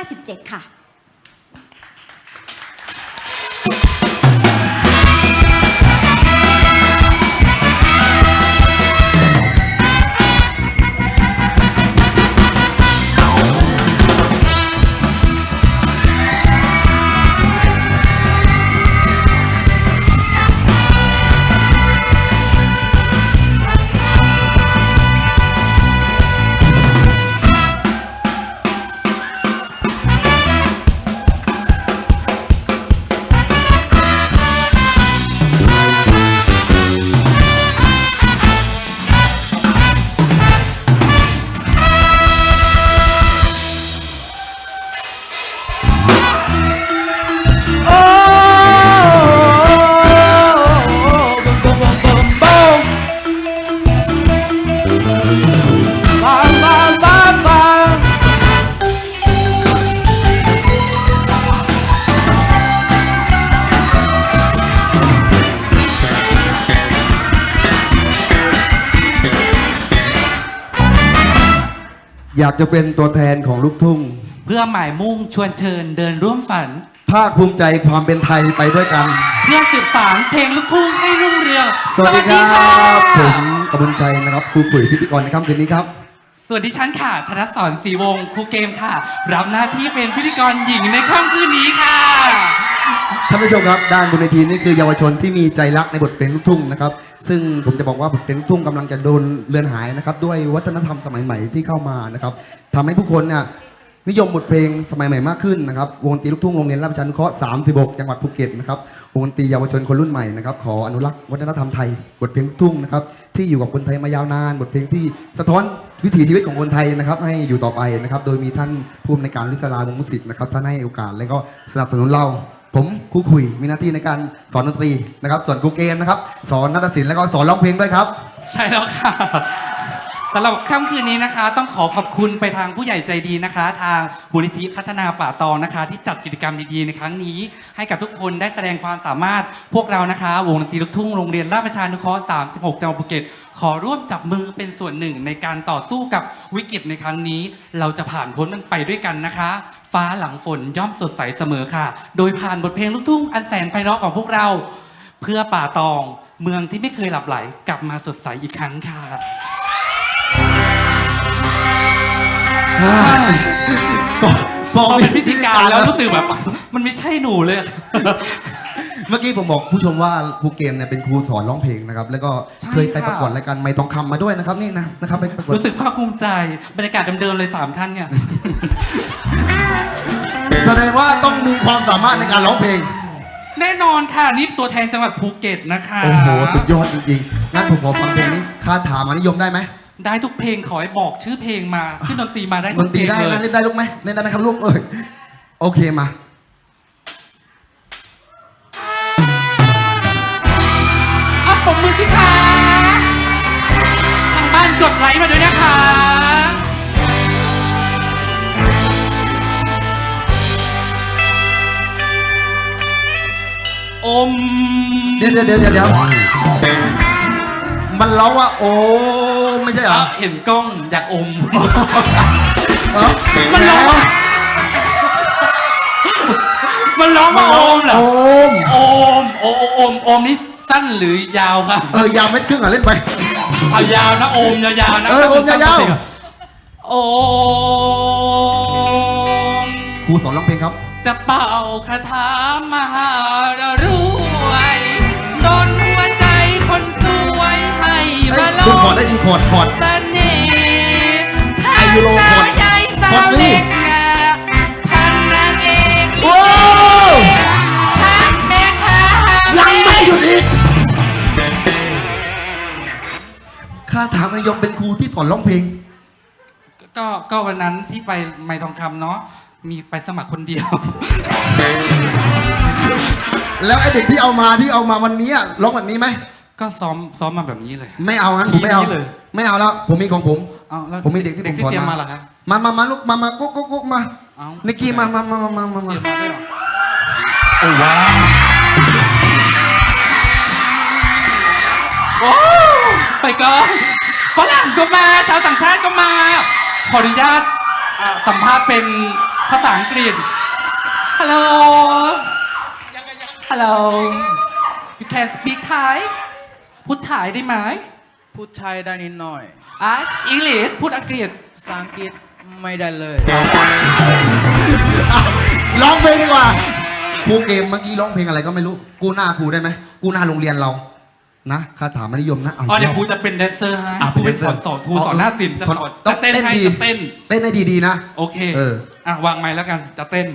57 ค่ะ อยากจะเป็นตัวแทนของลูกทุ่ง เพื่อหมายมุ่งชวนเชิญเดินร่วมฝัน ภาคภูมิใจความเป็นไทยไปด้วยกัน เพื่อสืบสานเพลงลูกทุ่งให้รุ่งเรืองสวัสดีครับสผวัสมดีค่ะกบุญชัยนะครับครูขุยพิธีกรในค่ำคืนนี้ครับ ส่วนดิฉันค่ะ ธนสรศรีวงศ์ครูเกมค่ะ รับหน้าที่เป็นพิธีกรหญิงในค่ำคืนนี้ค่ะ ท่านผู้ชมครับด้านบนเวทีนี่คือเยาวชนที่มีใจรักในบทเพลงลูกทุ่งนะครับซึ่งผมจะบอกว่าบทเพลงลูกทุ่งกำลังจะโดนเลือนหายนะครับด้วยวัฒนธรรมสมัยใหม่ที่เข้ามานะครับทำให้ผู้คนเนี่ยนิยมบทเพลงสมัยใหม่มากขึ้นนะครับวงดนตรีลูกทุ่งโรงเรียนราชประชานุเคราะห์36 จังหวัดภูเก็ตนะครับวงดนตรีเยาวชนคนรุ่นใหม่นะครับขออนุรักษ์วัฒนธรรมไทย บทเพลงลูกทุ่งนะครับที่อยู่กับคนไทยมายาวนาน บทเพลงที่สะท้อนวิถีชีวิตของคนไทยนะครับให้อยู่ต่อไปนะครับโดยมีท่านผู้อำนวยการวิศราวงมุสิกนะครับท่านให้โอกาสและก็สนับสนุนเรา ผมครูคุยมีหน้าที่ในการสอนดนตรีนะครับ ส่วนครูเกมนะครับ สอนนาฏศิลป์แล้วก็สอนร้องเพลงด้วยครับ ใช่แล้วค่ะสำหรับค่ำคืนนี้นะคะ ต้องขอขอบคุณไปทางผู้ใหญ่ใจดีนะคะ ทางบุญนิธิพัฒนาป่าตองนะคะ ที่จัดกิจกรรมดีๆในครั้งนี้ ให้กับทุกคนได้แสดงความสามารถพวกเรานะคะ วงดนตรีลูกทุ่งโรงเรียนราชประชานุเคราะห์36 จังหวัดภูเก็ตขอร่วมจับมือเป็นส่วนหนึ่งในการต่อสู้กับวิกฤตในครั้งนี้ เราจะผ่านพ้นมันไปด้วยกันนะคะ ฟ้าหลังฝนย่อมสดใสเสมอค่ะ โดยผ่านบทเพลงลูกทุ่งอันแสนไพเราะของพวกเรา เพื่อป่าตองเมืองที่ไม่เคยหลับไหลกลับมาสดใสอีกครั้งค่ะพอพอเป็นพิธีการแล้วรู้สึกแบบ มันไม่ใช่หนูเลย เมื่อกี้ผมบอกผู้ชมว่าครูเกมเนี่ยเป็นครูสอนร้องเพลงนะครับ แล้วก็ใช่เคยไปค่ะ ประกวดรายการไม่ทองคำมาด้วยนะครับนี่นะนะครับไปประกวดรู้สึกภาคภูมิใจบรรยากาศเดิมๆเลยสามท่านเนี่ย แสดงว่าต้องมีความสามารถในการร้องเพลง แน่นอนค่ะ นี่ตัวแทนจังหวัดภูเก็ตนะคะ โอ้โหสุดยอดจริงๆงั้นผมขอฟังเพลงนี้คาถามานิยมได้ไหมได้ทุกเพลงขอให้บอกชื่อเพลงมาขึ้นดนตรีมาได้ดทุนกตเพรีลงได้เลนะยเล่นได้ลูกไหมเล่นได้ไหมครับลูกเอ้ยโอเคมา ม เดี๋ยวเดี๋ยวเดี๋ยวเดี๋ยวมันร้องว่าโอ้ไม่ใช่เหรอะอเห็นกล้องอยากอมเอ้ามันร้องมันร้องมาโอมเหรอ โอม โอมโอโอโอมโอมนี่สั้นหรือยาวครับ เออยาวเม็ดครึ่งอะเล่นไปเอายาวนะโอมยาวๆนะ เออโอมยาวๆโอมครูสอนร้องเพลงครับ จะเป่าคาถามหา เอ้มายลคุณงขอได้ดีขอดขอดเสน่ห์ไอ้ยูโรท่านกดสาวใหญ่สาวดสิเล็กงาท่านนางเอกลิเกท่านแม่ค้ายังไม่หยุดอีกคาถามนิยมเป็นครูที่สอนร้องเพลง ก็ก็วันนั้นที่ไปไม้ทองคำเนาะมีไปสมัครคนเดียว แล้วไอเด็กที่เอามาที่เอามาวันนี้ร้องแบบนี้ไหม ก็ซ้อมซ้อมมาแบบนี้เลย ไม่เอางั้นผมไม่เอา ทีนี้เลย ไม่เอาแล้ว ผมมีของผม เอาแล้วผมมีเด็กที่เด็กผมที่สอนเตรียมมา มาเหรอคะมามามาลูกมามากุ๊กกุ๊กกุ๊กมาเอานิกกี้มามามามามามามาเตรียมมาด้วยเหรอโอ้ว้าวโอ้ไปก่อนฝรั่งก็มา ชาวต่างชาติก็มา ขออนุญาตอะสัมภาษณ์เป็นภาษาอังกฤษฮัลโหลฮัลโหล you can speak Thai พูดไทยได้ไหมพูดไทยได้นิดหน่อยอะอังกฤษพูดอังกฤษภาษาอังกฤษไม่ได้เลย ร้องเพลงดีกว่าครูเกมเมื่อกี้ร้องเพลงอะไรก็ไม่รู้ กูหน้าครูได้ไหม กูหน้าโรงเรียนเรา นะคาถามนิยมนะอ๋อเดี๋ยวครูจะเป็นแดนเซอร์ให้อะครูเป็นแดสอนซสอนครูสอนหน้าศิลป์จะสอนต้จะองเต้นให้ดีจะเต้น เต้นให้ดีๆนะ โอเคเออ อะวางไม้แล้วกัน จะเต้น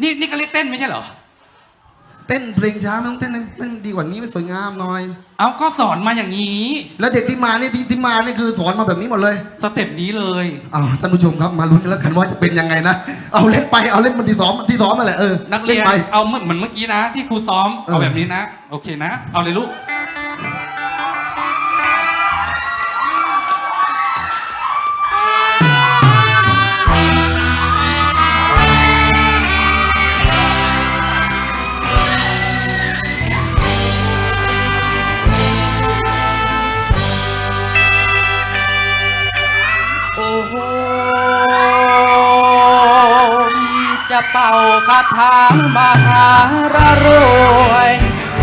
นี่นี่ก็เรียกเต้นไม่ใช่เหรอ เต้นเพลงช้าไม่ต้องเต้นนะเต้นดีกว่านี้ไม่สวยงามหน่อย เอาก็สอนมาอย่างนี้ แล้วเด็กที่มานี่ที่ที่มานี่คือสอนมาแบบนี้หมดเลยสเต็ปนี้เลย อ้าวท่านผู้ชมครับมาลุ้นกันแล้วกันว่าจะเป็นยังไงนะเอาเล่นไปเอาเล่นมันที่ซ้อมที่ซ้อมมาแหละเออนักเรียนไป เอาเหมือนเหมือนเมื่อกี้นะ ที่ครูซ้อม เออเอาแบบนี้นะ โอเคนะ เอาเลยลูก คาถามหารารวย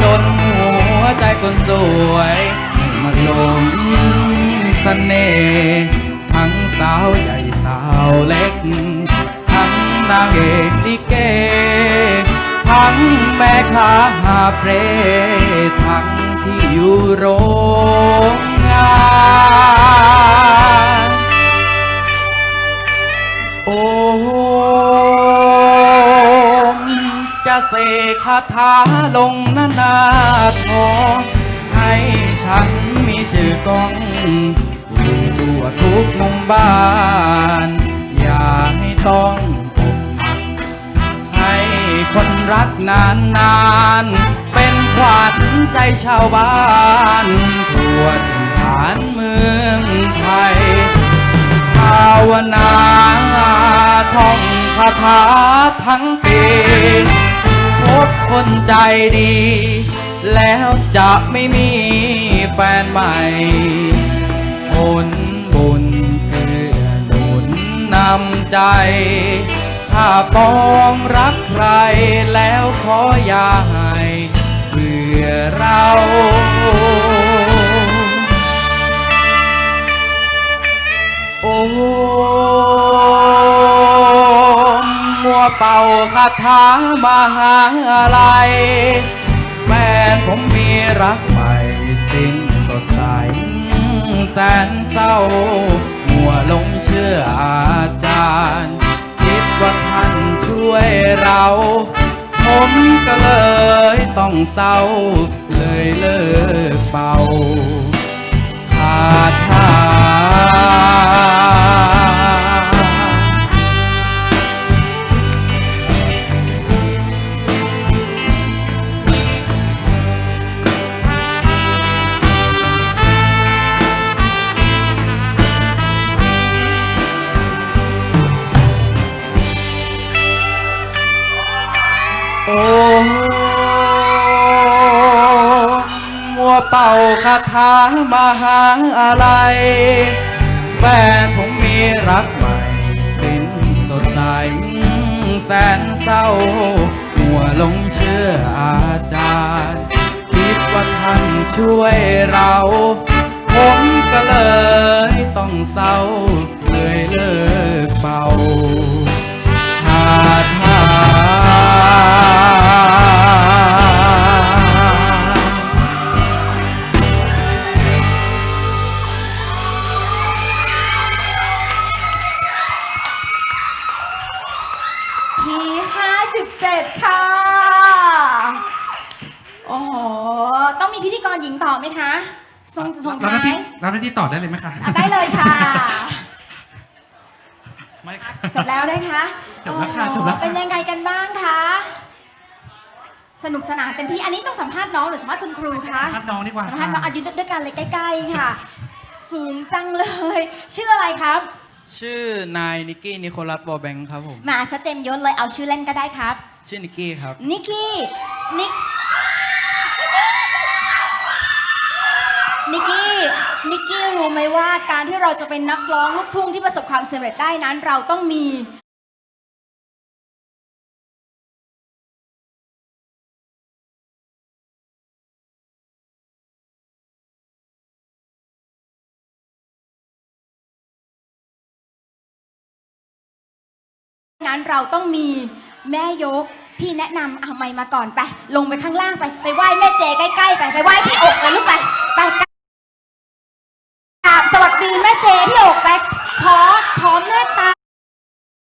จนหัวใจคนสวยมันหลงเสน่ห์ทั้งสาวใหญ่สาวเล็ก ทั้งนางเอกลิเก ทั้งแม่ค้าหาเปรทั้งที่อยู่โรงาถาลงนานาทองให้ฉันมีชื่อกล้องอยู่ทั่วทุกมุมบ้าน อย่าให้ต้องอกหักให้คนรักนานนานเป็นขวัญใจชาวบ้านทั่วถิ่นฐานเมืองไทย ภาวนาท่องคาถาทั้งปี บคนใจดี แล้วจะไม่มีแฟนใหม่ผลบุญเกื้อหนุนนำใจ ถ้าปองรักใครแล้วขออย่าให้เบื่อเราโอ้ เป่าคาถามหาอะไรแฟนผมมีรักใหม่สิ้นสดใส แสนเศร้ามัวลงเชื่ออาจารย์ คิดว่าท่านช่วยเรา ผมก็เลยต้องเศร้า เลยเลิกเป่าคาถา เป่าคาถามหาอะไร แฟนผมมีรักใหม่ สิ้นสดใสแสนเศร้ามัวลงเชื่ออาจารย์ คิดว่าท่านช่วยเรา ผมก็เลยต้องเศร้าเลยเลิกเป่าคาถา ต่อได้เลยไหมคะอะได้เลยค่ะ ไม่ค่ะ จบแล้วได้คะจบแล้วค่ะโอ้โหจบแล้วค่ะ เป็นยังไงกันบ้างคะ สนุกสนานเต็มที่ อันนี้ต้องสัมภาษณ์น้องหรือสัมภาษณ์คุณครูคะทัดน้องดีกว่าสัมภาษณ์น้องอายุด้วยกันเลยใกล้ ๆ ค่ะ สูงจังเลย ชื่ออะไรครับชื่อนายนิกกี้นิโคลัสบอแบงค์ครับผมมาสเต็มยศเลยเอาชื่อเล่นก็ได้ครับ ชื่อนิกกี้ครับ นิกกี้ นิกนิกกี้ นิกกี้รู้ไหมว่าการที่เราจะเป็นนักร้องลูกทุ่งที่ประสบความสำเร็จได้นั้น เราต้องมีนั้นเราต้องมีแม่ยก พี่แนะนำเอาไม้มาก่อนไป ลงไปข้างล่างไป ไปไหว้แม่เจใกล้ๆไป ไปไหว้ที่อกเลยลูกไป